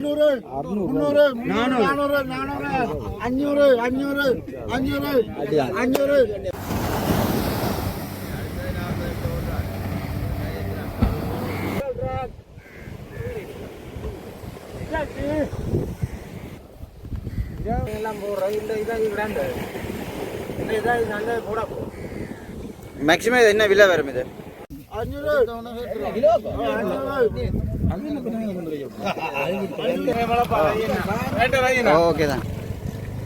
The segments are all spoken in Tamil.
முந்நூறு முந்நூறு நானூறு நானூறு அஞ்சூறு அஞ்சூறு அஞ்சூறு அஞ்சூறு மேக்ஸிமம் இது என்ன விலை வரும் இது அஞ்சூறு ஓகே தான்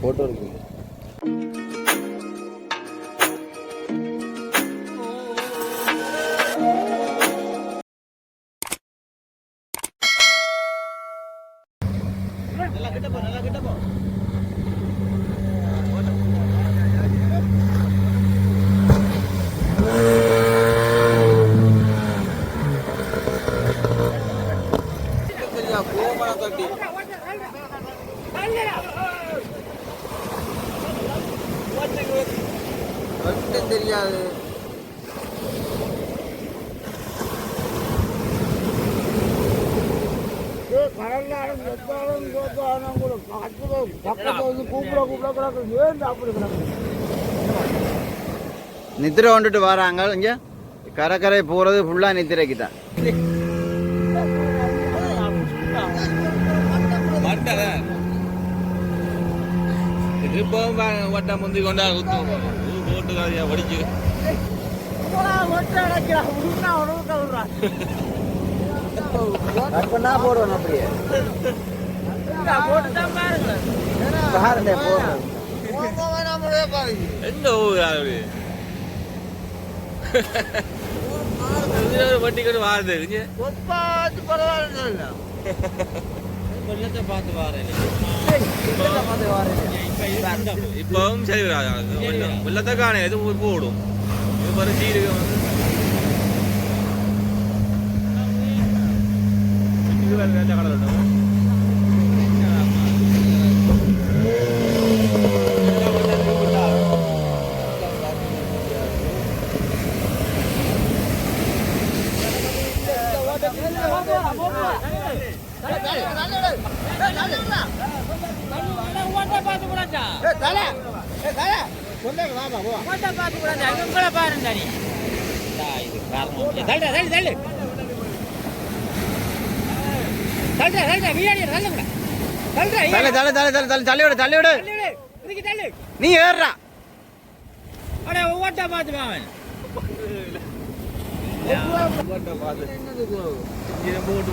ஃபோட்டோ இருக்கு தெரியாது கடலாலும் வெப்பாலும் கோத்தாலும் கூட பக்கத்துல பக்கத்துல வந்து கூப்பிட கூப்பிட கிடக்கு ஏன் அப்படி நித்திரை கொண்டுட்டு வராங்க. இங்க கரை போறது ஃபுல்லா நித்திரைக்கு தான் திருப்பவும் வட்ட முந்தி கொண்டா குத்தும் போட்டு காதியா படிச்சு பண்ணா போடுவோம் அப்படியே. பாருங்க. என்ன ஊர் அப்படி வட்டி கொண்டு வாருது இப்பவும் சரி வராது வெள்ளத்தை காண எது ஊர் போடும் இது பாரு வந்து இது தள்ளு தள்ளு தள்ளு தள்ளி விடு தள்ளி விடு நீ ஏறுறா போட்டை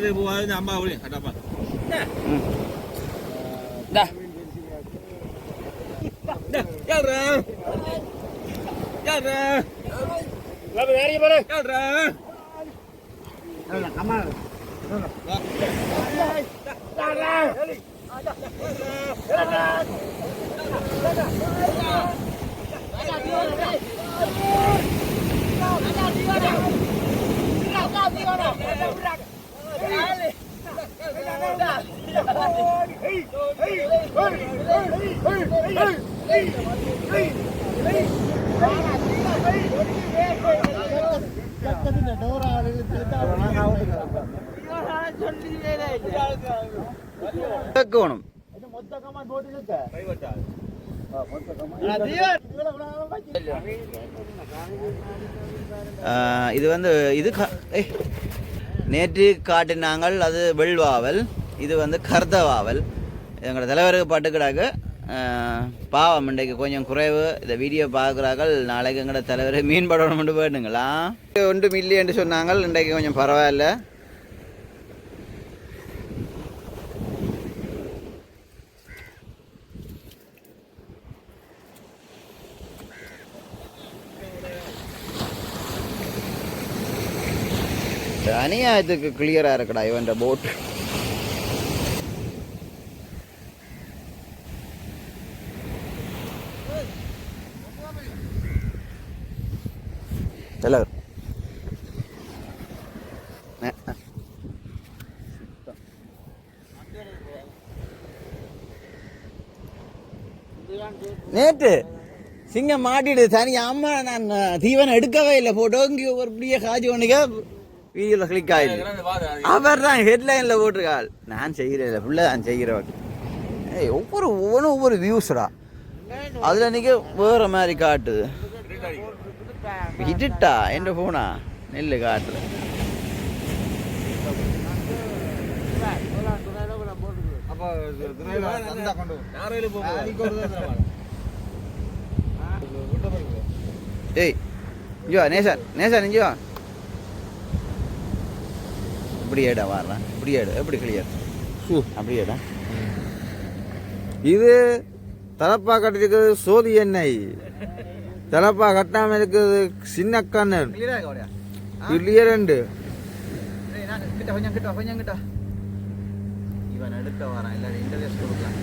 பார்த்து. இதை போட்டும் இல்லாம இவ்வளோ காலத்தில் செய்து இப்படி இந்த சீக்கடல் வழியா பரவாயில்ல அது போகாது அம்மா அப்படி அடப்பா யாரா யாரா யாரா கேட்கணும் ஆஹ் இது வந்து இது க- நேற்று காட்டினாங்கள் அது வெள்வாவல் இது வந்து கர்தவாவல். எங்களோட தலைவருக்கு பட்டுக்கிறாங்க பாவம் இன்றைக்கு கொஞ்சம் குறைவு. இந்த வீடியோ பார்க்குறார்கள். நாளைக்கு எங்களோட தலைவர் மீன் படணும்னு வேணுங்களா ஒன்று என்று சொன்னாங்க இன்றைக்கு கொஞ்சம் பரவாயில்ல. அநியாயத்துக்கு கிளியரா இருக்குடா இவன் போட் தலைவர் நேற்று சிங்கம் மாட்டிடு தனி அம்மா நான் தீவனம் எடுக்கவே இல்லை போட்டோ இங்கே ஒரு பெரிய காஜி ஒன்றுக்க வீடியோவில் கிளிக் ஆயிடுச்சு அவர் தான் ஹெட்லைனில் போட்டிருக்காள். நான் செய்கிறேன் ஃபுல்லாக நான் செய்கிறவன் ஏய் ஒவ்வொரு ஒவ்வொன்றும் ஒவ்வொரு வியூஸ்டா அதில் நீங்கள் வேறு மாதிரி காட்டுது. இருட்டா என்ற ஃபோனா நெல்லு காட்டுல ஏய் இஞ்சோ நேசன் நேசன் இஞ்சோ இப்படி ஏடா வர்றான் இப்படி ஏடு எப்படி கிளியர் அப்படி ஏடா. இது தலப்பா கட்டிருக்கு சோதி எண்ணெய். தலப்பா கட்டாம இருக்குது சின்ன கண்ணன். கிளியரா கிளியர் உண்டு கிட்ட கொஞ்சம் கிட்ட கொஞ்சம் கிட்ட. இவன் எடுக்க வரான் எல்லாரும் இன்டர்வியூஸ் கொடுக்கலாம்.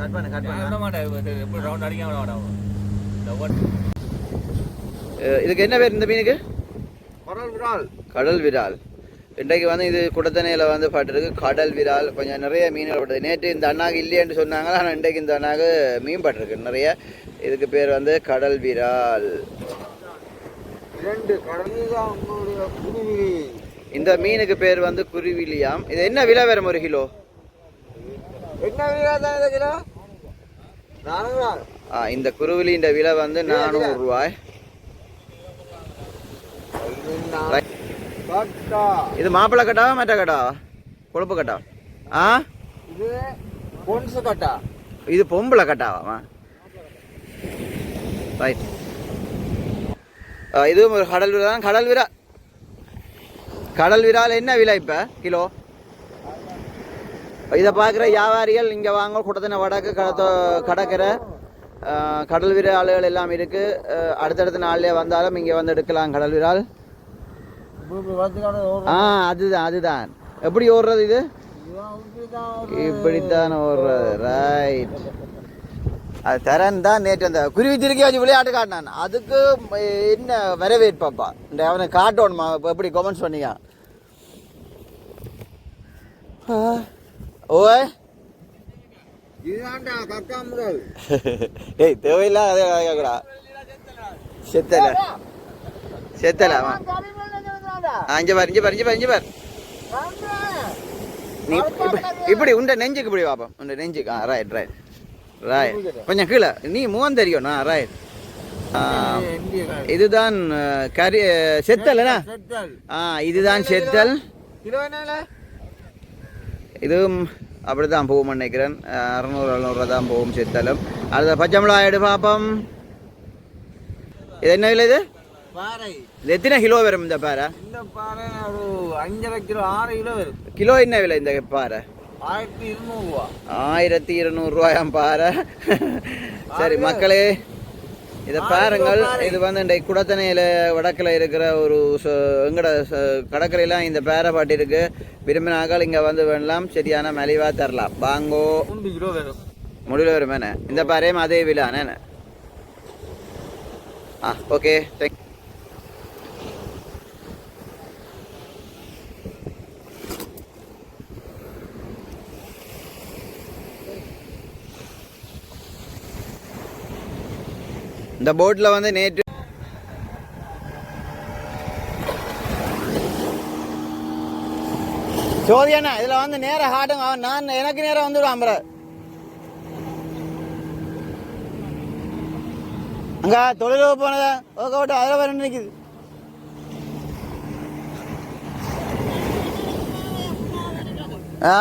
கட் பண்ணு கட் பண்ணு. அஹ், இதுக்கு என்ன பேர் இந்த மீனுக்கு? கடல் விரால் கடல் விரால் இன்றைக்கு வந்து இது குடத்தனையில் வந்து பட்டிருக்கு. கடல் விரால் கொஞ்சம் நிறைய மீன்கள் பட்டது நேற்று இந்த அண்ணாக்கு இல்லையேன்னு சொன்னாங்க. ஆனால் இன்றைக்கு இந்த அண்ணாக்கு மீன் பட்டிருக்கு. நிறைய. இதுக்கு பேர் வந்து கடல் விரால். இந்த மீனுக்கு பேர் வந்து குருவிலியாம். இது என்ன விலை வரும் ஒரு கிலோ? என்ன விரா தான் நானுங்களா ஆ, இந்த குருவிலின்ற விலை வந்து நானூறு ரூபாய். இது மாப்பிள்ளை கட்டாவா மற்ற கட்டாவா கொழுப்பு கட்டாவா ஆ? இது இது பொம்பளை கட்டாவாமா ரைட் இதுவும் ஒரு கடல் விரா தான். கடல் விரா கடல் விரால் என்ன விலை இப்போ? கிலோ? இதை பார்க்குற வியாபாரிகள் இங்கே வாங்க. குடத்தின வடக்கு கடத்த கடற்கரை ஆ, கடல் விரால்கள் எல்லாம் இருக்குது அடுத்தடுத்த நாள்லேயே வந்தாலும் இங்கே வந்து எடுக்கலாம் கடல் விரால். ஆ அதுதான் அதுதான். எப்படி ஓடுறது இது? இப்படித்தான் ஓடுறது. ரைட் அது தரன் தான் நேற்று அந்த குருவி திருக்கி வச்சு விளையாட்டு காட்டினான். அதுக்கு என்ன வரவேற்பாப்பா இந்த அவனை காட்டணுமா? இப்ப எப்படி கமெண்ட்ஸ் கக்கா முதல். ஏய் தேவையில்லாத செத்தல. செத்தல அவன் ஆ, இங்க பாரு இங்க பாரு இங்க பாரு இங்க பாரு. இப்படி- உண்ட நெஞ்சுக்கு இப்படி பாப்போம் உண்ட நெஞ்சுக்கு. ஆ ரைட் ரைட் ரைட் கொஞ்சம் கீழே. நீ முகம் தெரியும். ஆ ரைட் இதுதான் செத்தல்னா செத்தல் ஆ இதுதான் செத்தல். இதுவும் அப்படிதான் போகும் நினைக்கிறேன். அறுநூறு அறுநூறுவா தான் போகும் செத்தலும். அடுத்த பச்சை மிளகாய் எடு பாப்போம். இது என்ன விலை இது? பாறை. இது எத்தனை கிலோ வரும் இந்த பாறை? இந்த பாறை ஒரு அஞ்சரை கிலோ ஆறு கிலோ வரும். கிலோ என்ன விலை இந்த பாறை? ஆயிரத்தி இருநூறு ரூபா. ஆயிரத்தி இருநூறுவாயாம் பாறை. சரி மக்களே இதை பாருங்கள். இது வந்து இந்த குடத்தனையில் வடக்கில் இருக்கிற ஒரு எங்கட கடற்கரையெல்லாம் இந்த பேரை பாட்டி இருக்கு விரும்பினாக்கள் இங்கே வந்து வேணலாம் சரியான மலிவாக தரலாம். வாங்கோ. மூன்று கிலோ வரும். முடிவில் வருமேண்ணே இந்த பாறையும் அதே விழாண்ணே ஆ ஓகே. தேங்க் இந்த போட்டில் வந்து நேற்று சோதியண்ணா இதில் வந்து நேரம் ஹாட்டுங்க அவன் நான் எனக்கு நேரம் வந்துடுவான் அம்பர அங்க தொழிலுக்கு போனதா? ஓகே ஓட்டு அதில் வர நினைக்குது ஆ?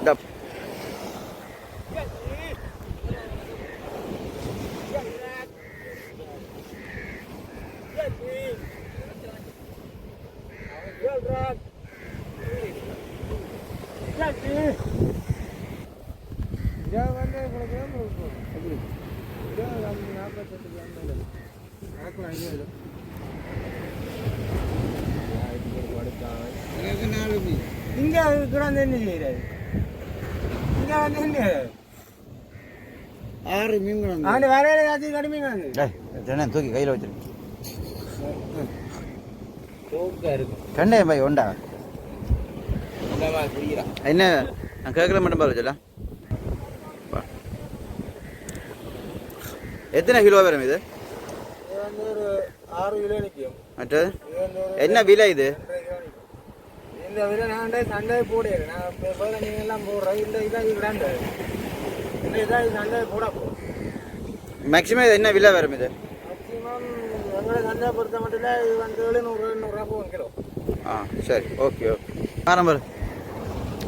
இந்த இருபது நாற்பத்தெட்டு கிலோமீட்டர் இங்க கிடந்து என்ன செய்யறாரு இங்க வந்து என்ன ஆறு மீன் கிடந்து ஆண்டு வரையில ஏதாச்சும் கடுமை கிடந்து தூக்கி கையில் வச்சிரு கண்டே பாய் உண்டா என்ன நான் கேட்கல மட்டும் பாரு எத்தனை கிலோ வரும் இது இது ரெண்டரை கிலோ நிற்கும் இந்த விலை நான் சண்டை போடுறேன் நான் இப்போ போல நீங்கள் எல்லாம் போடுறேன். இந்த இதாக விடாண்டு இந்த இதாக சண்டை போட போகும் மேக்ஸிமம் என்ன விலை வரும் இது? மேக்ஸிமம் எங்களை சந்தையை பொறுத்த மட்டும் இது வந்து எழுநூறு எண்ணூறுரூவா போகும் கிலோ. ஆ சரி. ஓகே ஓகே ஆரம்பர்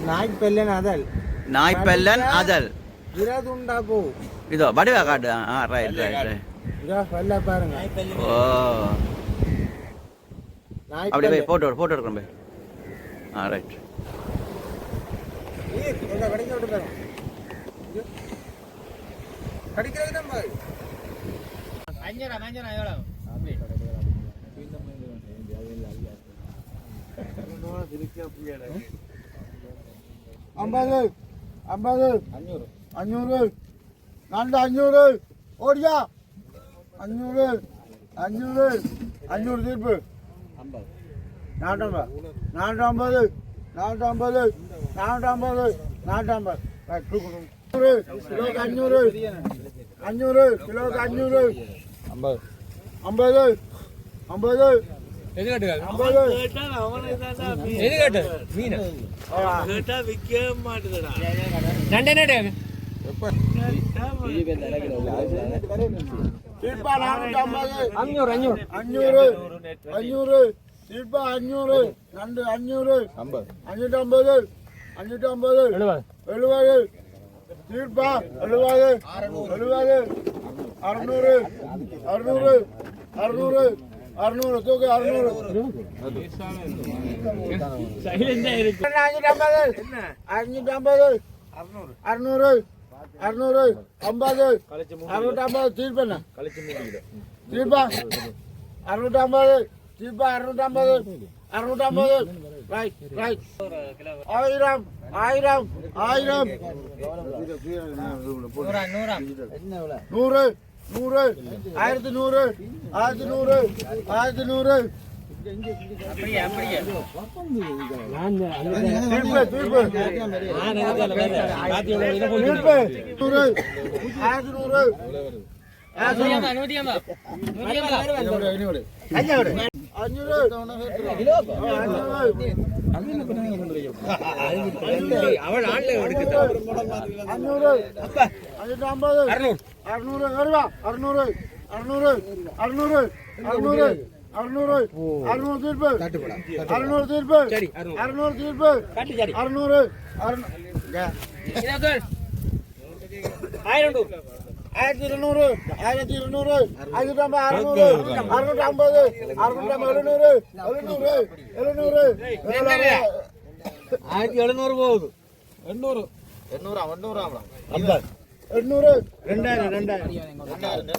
நாய்க்கு பெல்லன் அதல். நாய்ப்பல்லன் அதல். இருபது உண்டா போகும். இதோ வடிவா காட்டு. ஆ ரைட் ரைட் ரைட் இதோ பாருங்க. ஓ நாய் அப்படியே போய் போட்டோ போட்டோ எடுக்கிறோம் போய். ஆ ரைட் அஞ்சரா அஞ்சரா எவ்வளோ ஐம்பது ஐம்பது. அஞ்சூறு. அஞ்சூறு. நான்கு அஞ்சூறு. ஓடியா. அஞ்சூறு அஞ்சூறு அஞ்சூறு தீர்ப்பு நானூற்றம்பது நானூற்றம்பது நானூற்றம்பது நானூற்றம்பது நானூற்றம்பது கிலோக்கு அஞ்சூறு அஞ்சூறு கிலோக்கு அஞ்சூறு ஐம்பது ஐம்பது ஐம்பது ஐம்பது தீர்ப்பா நானூற்றம்பது அஞ்சூறு அஞ்சூறு அஞ்சூறு அஞ்சூறு தீர்ப்பா அஞ்சூறு நண்டு அஞ்சூறு அஞ்சூற்றம்பது அஞ்சூற்றம்பது எழுபது தீர்ப்பா எழுபது எழுபது அறுநூறு. அறுநூறு. அறுநூறு அறுநூறு தூக்கு அறுநூறு அஞ்சூற்றம்பது அஞ்சூற்றம்பது அறுநூறு. அறுநூறு ஐம்பது அறுநூற்றம்பது தீர்ப்பண்ண தீர்ப்பா அறுநூற்றம்பது தீர்ப்பா? அறுநூற்றம்பது அறுநூற்றம்பது ரைட் ரைட் ஆயிரம் ஆயிரம் ஆயிரம். நூறு நூறு ஆயிரத்தி நூறு ஆயிரத்தி நூறு ஆயிரத்தி நூறு. தீர்ப்பு தீர்ப்பு தீர்ப்பு அஞ்சூறு அஞ்சூறு ஐம்பது அறுநூறு அறுநூறு அறுநூறு அறுநூறு அறுநூறு அறுநூறு அறுநூறு தீர்ப்பு. அறுநூறு தீர்ப்பு. அறுநூறு. தீர்ப்பு. அறுநூறு ஆயிரத்தி இருநூறு ஆயிரத்தி இருநூறு ஐநூற்றி ஐம்பது அறுநூறு அறுநூற்றி ஐம்பது அறுநூற்றி ஐம்பது எழுநூறு எழுநூறு. எழுநூறு ஆயிரத்தி எழுநூறு போகுது. எண்ணூறு. எண்ணூறு ரெண்டாயிரம்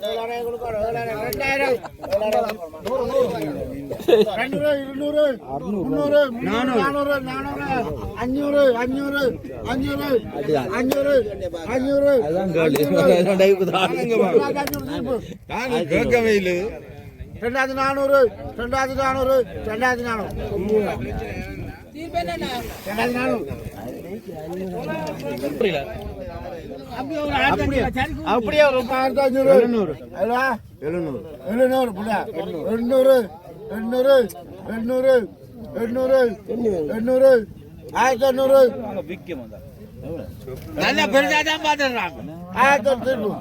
ஏழாயிரம் கொடுக்கணும், ஏழாயிரம், ரெண்டாயிரம் இருநூறு முந்நூறு நானூறு நானூறு அஞ்சூறு அஞ்சூறு அஞ்சூறு அஞ்சூறு அஞ்சூறு கேட்கவே இல்லை ரெண்டாயிரத்தி நானூறு ரெண்டாயிரத்தி நானூறு ரெண்டாயிரத்தி நானூறு ரெண்டாயிரத்தி நானூறு அப்படியே ஒரு ஆயிரத்தி அஞ்சூறு எழுநூறு. எழுநூறு. எழுநூறு புள்ளா. எண்ணூறு. எண்ணூறு. எண்ணூறு. எண்ணூறு. எண்ணூறு. ஆயிரத்தி எண்ணூறு நல்ல பெருசா தான் பாத்துறாங்க ஆயிரத்தி திருப்பு.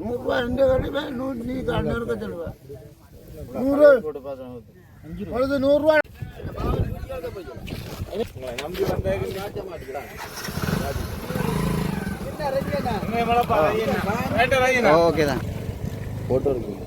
நூறுரூவா ரெண்டு நூற்றி நூறுக்கு சொல்லுவேன் நூறு. பொழுது நூறுரூவா ஓகே தான் போட்டோ இருக்கு